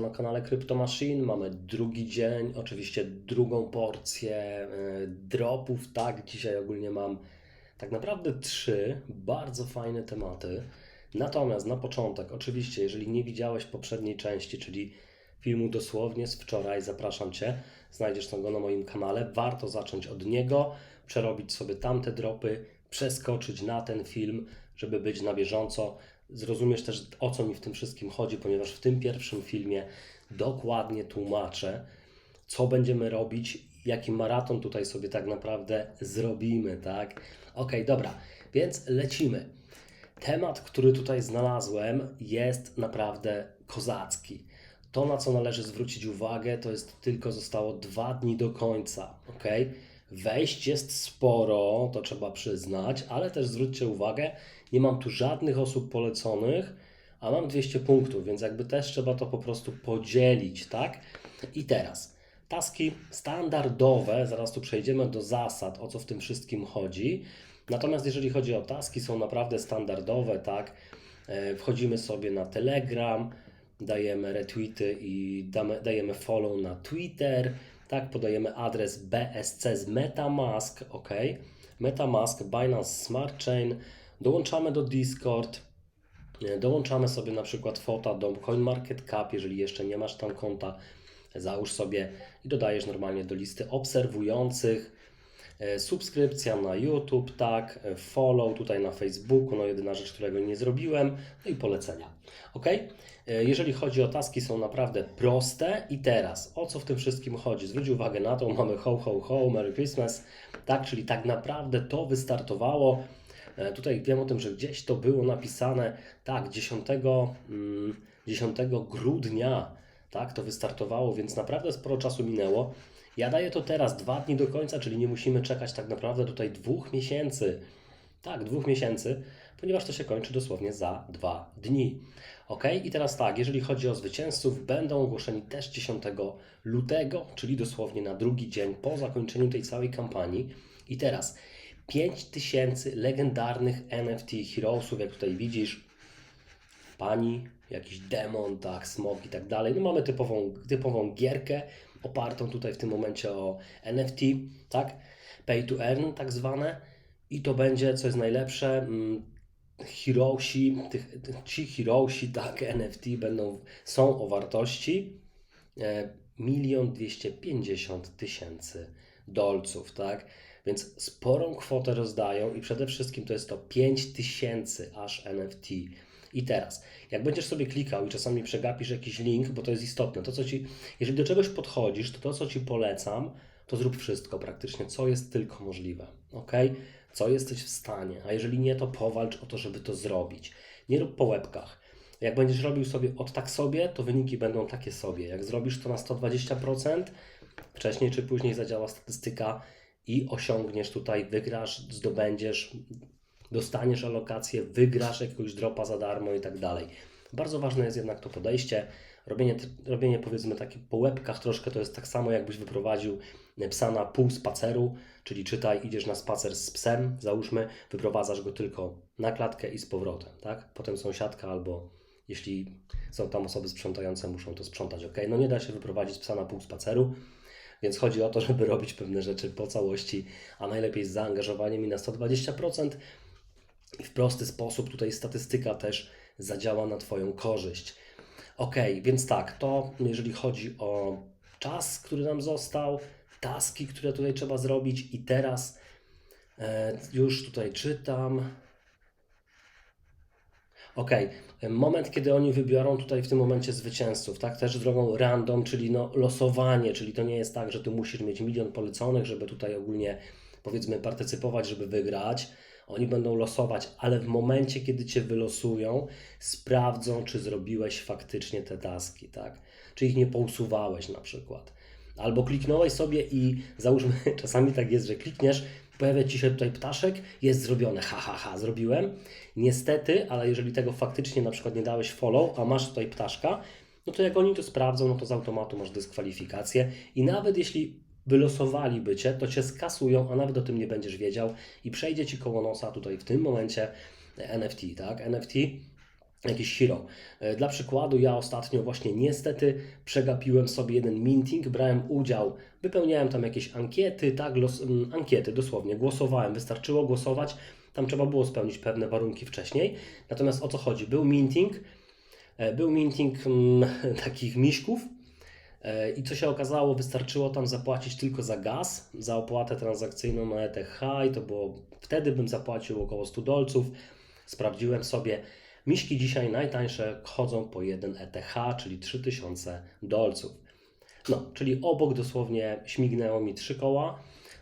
Na kanale Crypto Machine mamy drugi dzień, oczywiście drugą porcję e, dropów. Tak, dzisiaj ogólnie mam tak naprawdę trzy bardzo fajne tematy. Natomiast na początek, oczywiście, jeżeli nie widziałeś poprzedniej części, czyli filmu dosłownie z wczoraj, zapraszam Cię, znajdziesz go na moim kanale. Warto zacząć od niego, przerobić sobie tamte dropy, przeskoczyć na ten film, żeby być na bieżąco. Zrozumiesz też o co mi w tym wszystkim chodzi, ponieważ w tym pierwszym filmie dokładnie tłumaczę, co będziemy robić, jaki maraton tutaj sobie tak naprawdę zrobimy, tak? Ok, dobra, więc lecimy. Temat, który tutaj znalazłem, jest naprawdę kozacki. To, na co należy zwrócić uwagę, to jest tylko zostało dwa dni do końca, ok? Wejść jest sporo, to trzeba przyznać, ale też zwróćcie uwagę, nie mam tu żadnych osób poleconych, a mam 200 punktów, więc jakby też trzeba to po prostu podzielić, tak? I teraz taski standardowe, zaraz tu przejdziemy do zasad, o co w tym wszystkim chodzi. Natomiast jeżeli chodzi o taski, są naprawdę standardowe, tak? E, Wchodzimy sobie na Telegram, dajemy retweety i damy, dajemy follow na Twitter, tak? Podajemy adres BSC z MetaMask, ok? MetaMask, Binance Smart Chain, dołączamy do Discord, dołączamy sobie na przykład fota do CoinMarketCap, jeżeli jeszcze nie masz tam konta, załóż sobie i dodajesz normalnie do listy obserwujących. E, Subskrypcja na YouTube, tak, e, follow tutaj na Facebooku, no jedyna rzecz, którego nie zrobiłem, no i polecenia. Ok? E, Jeżeli chodzi o taski, są naprawdę proste. I teraz, o co w tym wszystkim chodzi? Zwróć uwagę na to, mamy ho, ho, ho, Merry Christmas, tak, czyli tak naprawdę to wystartowało. Tutaj wiem o tym, że gdzieś to było napisane, tak, 10, mm, 10 grudnia, tak, to wystartowało, więc naprawdę sporo czasu minęło. Ja daję to teraz, dwa dni do końca, czyli nie musimy czekać tak naprawdę tutaj dwóch miesięcy. Tak, dwóch miesięcy, ponieważ to się kończy dosłownie za dwa dni. Ok, i teraz tak, jeżeli chodzi o zwycięzców, będą ogłoszeni też 10 lutego, czyli dosłownie na drugi dzień po zakończeniu tej całej kampanii. I teraz 5000 legendarnych NFT Heroesów, jak tutaj widzisz, pani, jakiś demon, tak, smog i tak dalej. No mamy typową, typową gierkę opartą tutaj w tym momencie o NFT, tak, pay to earn tak zwane i to będzie, co jest najlepsze, mm, Heroesi, tych, ci Heroesi, tak, NFT będą, są o wartości e, milion dwieście pięćdziesiąt tysięcy dolców, tak? Więc sporą kwotę rozdają i przede wszystkim to jest to 5 tysięcy aż NFT. I teraz, jak będziesz sobie klikał i czasami przegapisz jakiś link, bo to jest istotne, to co ci, jeżeli do czegoś podchodzisz, to to co ci polecam, to zrób wszystko praktycznie, co jest tylko możliwe, ok? Co jesteś w stanie, a jeżeli nie, to powalcz o to, żeby to zrobić. Nie rób po łebkach. Jak będziesz robił sobie od tak sobie, to wyniki będą takie sobie. Jak zrobisz to na 120%, wcześniej czy później zadziała statystyka i osiągniesz tutaj, wygrasz, zdobędziesz, dostaniesz alokację, wygrasz jakiegoś dropa za darmo i tak dalej. Bardzo ważne jest jednak to podejście. Robienie, robienie powiedzmy takie po łebkach troszkę to jest tak samo jakbyś wyprowadził psa na pół spaceru, czyli czytaj, idziesz na spacer z psem, załóżmy, wyprowadzasz go tylko na klatkę i z powrotem, tak? Potem sąsiadka albo jeśli są tam osoby sprzątające, muszą to sprzątać, ok? No nie da się wyprowadzić psa na pół spaceru, więc chodzi o to, żeby robić pewne rzeczy po całości, a najlepiej z zaangażowaniem i na 120%. I w prosty sposób tutaj statystyka też zadziała na Twoją korzyść. Ok, więc tak, to jeżeli chodzi o czas, który nam został, taski, które tutaj trzeba zrobić i teraz e, już tutaj czytam. Ok, moment, kiedy oni wybiorą tutaj w tym momencie zwycięzców, tak, też drogą random, czyli no losowanie, czyli to nie jest tak, że ty musisz mieć milion poleconych, żeby tutaj ogólnie powiedzmy partycypować, żeby wygrać. Oni będą losować, ale w momencie, kiedy cię wylosują, sprawdzą, czy zrobiłeś faktycznie te taski, tak? Czy ich nie pousuwałeś na przykład. Albo kliknąłeś sobie i załóżmy, czasami tak jest, że klikniesz, pojawia ci się tutaj ptaszek, jest zrobione, ha, ha, ha, zrobiłem. Niestety, ale jeżeli tego faktycznie na przykład nie dałeś follow, a masz tutaj ptaszka, no to jak oni to sprawdzą, no to z automatu masz dyskwalifikację i nawet jeśli wylosowaliby Cię, to Cię skasują, a nawet o tym nie będziesz wiedział i przejdzie Ci koło nosa tutaj w tym momencie NFT, tak? NFT jakiś hero. E, Dla przykładu, ja ostatnio właśnie niestety przegapiłem sobie jeden minting, brałem udział, wypełniałem tam jakieś ankiety, tak, los, ankiety dosłownie, głosowałem, wystarczyło głosować, tam trzeba było spełnić pewne warunki wcześniej. Natomiast o co chodzi? Był minting, e, był minting mm, takich miśków, E, I co się okazało, wystarczyło tam zapłacić tylko za gaz, za opłatę transakcyjną na ETH i to było, wtedy bym zapłacił około 100 dolców. Sprawdziłem sobie, miśki dzisiaj najtańsze chodzą po 1 ETH, czyli 3000 dolców. No, czyli obok dosłownie śmignęło mi trzy koła.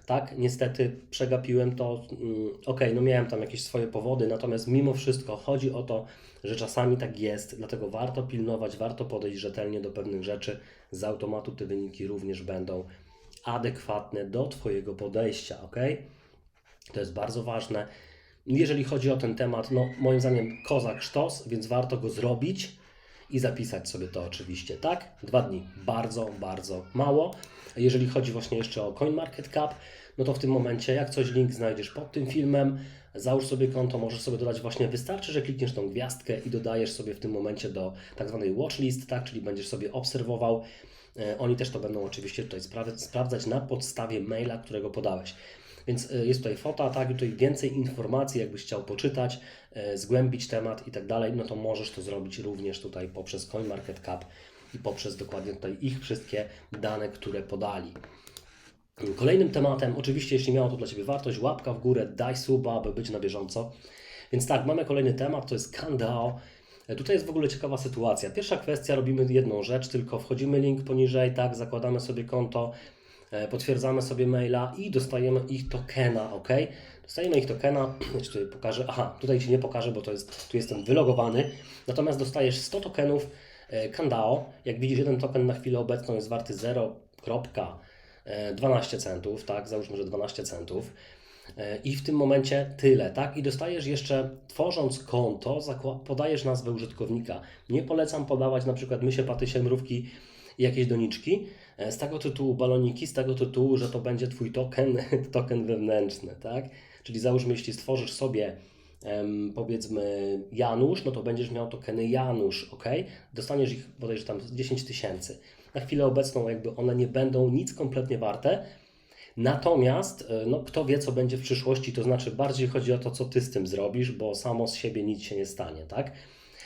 Tak, niestety przegapiłem to. Mm, Okej, no miałem tam jakieś swoje powody, natomiast mimo wszystko chodzi o to, że czasami tak jest, dlatego warto pilnować, warto podejść rzetelnie do pewnych rzeczy. Z automatu te wyniki również będą adekwatne do Twojego podejścia, ok? To jest bardzo ważne. Jeżeli chodzi o ten temat, no moim zdaniem kozak sztos, więc warto go zrobić i zapisać sobie to oczywiście, tak? Dwa dni, bardzo, bardzo mało. Jeżeli chodzi właśnie jeszcze o CoinMarketCap, no to w tym momencie, jak coś link znajdziesz pod tym filmem, załóż sobie konto, możesz sobie dodać właśnie, wystarczy, że klikniesz tą gwiazdkę i dodajesz sobie w tym momencie do tak zwanej watchlist, tak? Czyli będziesz sobie obserwował. E, Oni też to będą oczywiście tutaj spra- sprawdzać na podstawie maila, którego podałeś. Więc e, jest tutaj fota, tak, tutaj więcej informacji, jakbyś chciał poczytać, e, zgłębić temat i tak dalej, no to możesz to zrobić również tutaj poprzez CoinMarketCap i poprzez dokładnie tutaj ich wszystkie dane, które podali. Kolejnym tematem, oczywiście jeśli miało to dla Ciebie wartość, łapka w górę, daj suba, aby być na bieżąco. Więc tak, mamy kolejny temat, to jest Kandao. E, Tutaj jest w ogóle ciekawa sytuacja. Pierwsza kwestia, robimy jedną rzecz, tylko wchodzimy link poniżej, tak, zakładamy sobie konto, potwierdzamy sobie maila i dostajemy ich tokena, ok? Dostajemy ich tokena, jeszcze tutaj pokażę, aha, tutaj Ci nie pokażę, bo to jest, tu jestem wylogowany, natomiast dostajesz 100 tokenów e, Kandao. Jak widzisz, jeden token na chwilę obecną jest warty 0,12 centów, tak, załóżmy, że 12 centów. E, I w tym momencie tyle, tak? I dostajesz jeszcze, tworząc konto, podajesz nazwę użytkownika. Nie polecam podawać na przykład mysie, patysie, mrówki i jakieś doniczki. E, Z tego tytułu baloniki, z tego tytułu, że to będzie Twój token, token wewnętrzny, tak? Czyli załóżmy, jeśli stworzysz sobie powiedzmy Janusz, no to będziesz miał tokeny Janusz, ok? Dostaniesz ich bodajże tam z 10 tysięcy. Na chwilę obecną jakby one nie będą nic kompletnie warte, Natomiast, e, no, kto wie, co będzie w przyszłości, to znaczy bardziej chodzi o to, co ty z tym zrobisz, bo samo z siebie nic się nie stanie, tak?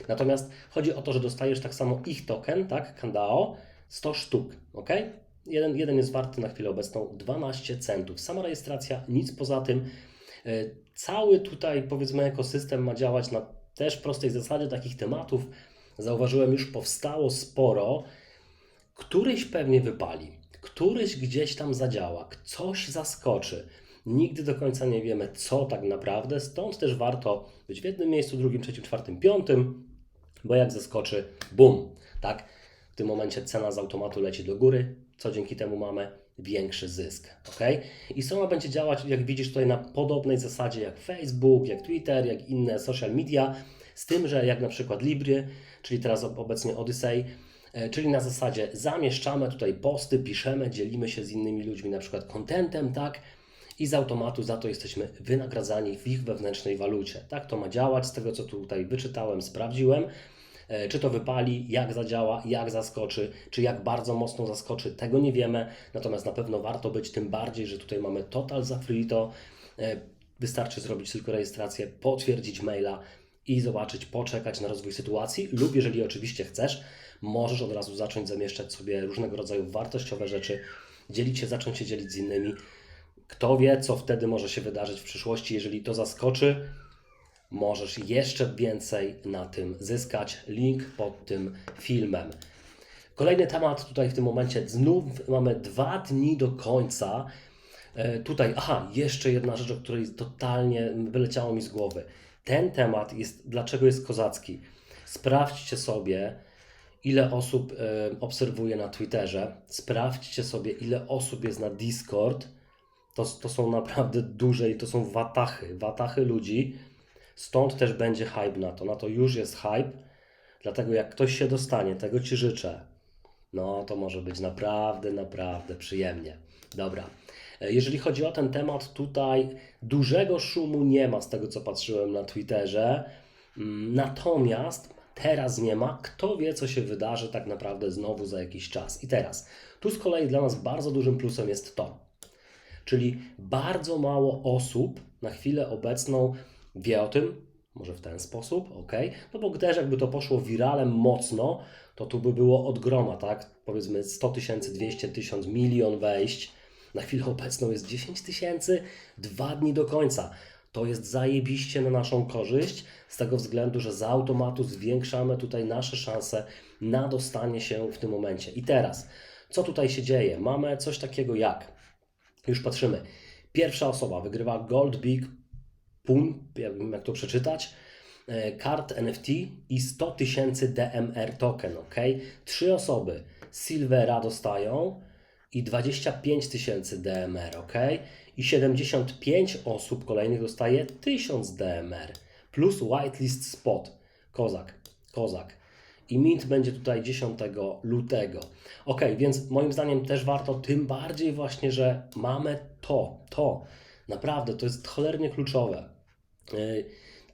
Natomiast chodzi o to, że dostajesz tak samo ich token, tak? Kandao, 100 sztuk, ok? Jeden, jeden jest warty na chwilę obecną 12 centów. Sama rejestracja, nic poza tym. E, Cały tutaj, powiedzmy, ekosystem ma działać na też prostej zasadzie takich tematów. Zauważyłem, już powstało sporo. Któryś pewnie wypali, któryś gdzieś tam zadziała, coś zaskoczy. Nigdy do końca nie wiemy, co tak naprawdę, stąd też warto być w jednym miejscu, drugim, trzecim, czwartym, piątym, bo jak zaskoczy, bum, tak? Tym momencie cena z automatu leci do góry, co dzięki temu mamy większy zysk, ok? I strona będzie działać, jak widzisz tutaj, na podobnej zasadzie jak Facebook, jak Twitter, jak inne social media, z tym, że jak na przykład Libry, czyli teraz ob- obecnie Odyssey, E, Czyli na zasadzie zamieszczamy tutaj posty, piszemy, dzielimy się z innymi ludźmi, na przykład kontentem, tak? I z automatu za to jesteśmy wynagradzani w ich wewnętrznej walucie. Tak to ma działać, z tego co tutaj wyczytałem, sprawdziłem. E, Czy to wypali, jak zadziała, jak zaskoczy, czy jak bardzo mocno zaskoczy, tego nie wiemy. Natomiast na pewno warto być, tym bardziej, że tutaj mamy total za free to. E, Wystarczy zrobić tylko rejestrację, potwierdzić maila i zobaczyć, poczekać na rozwój sytuacji, lub jeżeli oczywiście chcesz, możesz od razu zacząć zamieszczać sobie różnego rodzaju wartościowe rzeczy, dzielić się, zacząć się dzielić z innymi. Kto wie, co wtedy może się wydarzyć w przyszłości, jeżeli to zaskoczy, możesz jeszcze więcej na tym zyskać. Link pod tym filmem. Kolejny temat tutaj w tym momencie, znów mamy dwa dni do końca. E, Tutaj, aha, jeszcze jedna rzecz, o której totalnie wyleciało mi z głowy. Ten temat jest, dlaczego jest kozacki? Sprawdźcie sobie, ile osób e, obserwuje na Twitterze. Sprawdźcie sobie, ile osób jest na Discord. To, to są naprawdę duże i to są watachy, watachy ludzi. Stąd też będzie hype na to. Na to już jest hype. Dlatego jak ktoś się dostanie, tego Ci życzę. No, to może być naprawdę, naprawdę przyjemnie. Dobra. E, Jeżeli chodzi o ten temat, tutaj dużego szumu nie ma z tego, co patrzyłem na Twitterze. Mm, Natomiast teraz nie ma. Kto wie, co się wydarzy tak naprawdę znowu za jakiś czas. I teraz, tu z kolei dla nas bardzo dużym plusem jest to, czyli bardzo mało osób na chwilę obecną wie o tym, może w ten sposób, ok? No bo też jakby to poszło wiralem mocno, to tu by było od groma, tak? Powiedzmy 100 tysięcy, 200 tysięcy, milion wejść. Na chwilę obecną jest 10 tysięcy, dwa dni do końca. To jest zajebiście na naszą korzyść, z tego względu, że z automatu zwiększamy tutaj nasze szanse na dostanie się w tym momencie. I teraz, co tutaj się dzieje? Mamy coś takiego jak, już patrzymy, pierwsza osoba wygrywa Gold Big PUN, jak, jak to przeczytać, e, kart NFT i 100 tysięcy DMR token, ok? Trzy osoby Silvera dostają i 25 tysięcy DMR, ok? I 75 osób kolejnych dostaje 1000 DMR plus whitelist spot. Kozak, kozak. I mint będzie tutaj 10 lutego. Ok, więc moim zdaniem też warto, tym bardziej właśnie, że mamy to, to. Naprawdę, to jest cholernie kluczowe. Yy,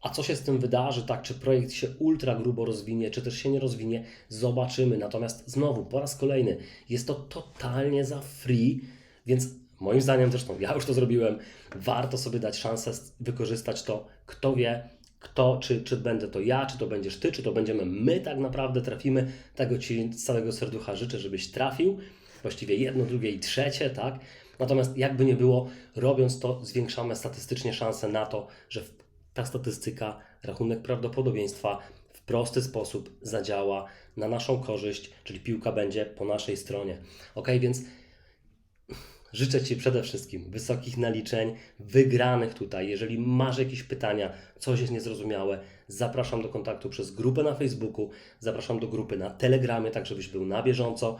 A co się z tym wydarzy, tak, czy projekt się ultra grubo rozwinie, czy też się nie rozwinie, zobaczymy. Natomiast znowu, po raz kolejny, jest to totalnie za free, więc moim zdaniem, zresztą ja już to zrobiłem, warto sobie dać szansę wykorzystać to, kto wie, kto, czy, czy będę to ja, czy to będziesz ty, czy to będziemy my tak naprawdę trafimy. Tego Ci z całego serducha życzę, żebyś trafił. Właściwie jedno, drugie i trzecie, tak? Natomiast jakby nie było, robiąc to, zwiększamy statystycznie szanse na to, że ta statystyka, rachunek prawdopodobieństwa w prosty sposób zadziała na naszą korzyść, czyli piłka będzie po naszej stronie. Ok, więc Życzę Ci przede wszystkim wysokich naliczeń, wygranych tutaj. Jeżeli masz jakieś pytania, coś jest niezrozumiałe, zapraszam do kontaktu przez grupę na Facebooku, zapraszam do grupy na Telegramie, tak żebyś był na bieżąco.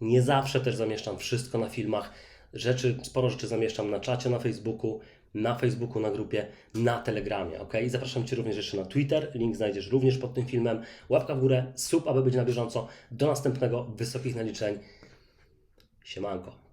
Nie zawsze też zamieszczam wszystko na filmach. Rzeczy, sporo rzeczy zamieszczam na czacie na Facebooku, na Facebooku, na grupie, na Telegramie, ok? Zapraszam Cię również jeszcze na Twitter, link znajdziesz również pod tym filmem. Łapka w górę, sub, aby być na bieżąco. Do następnego, wysokich naliczeń. Siemanko.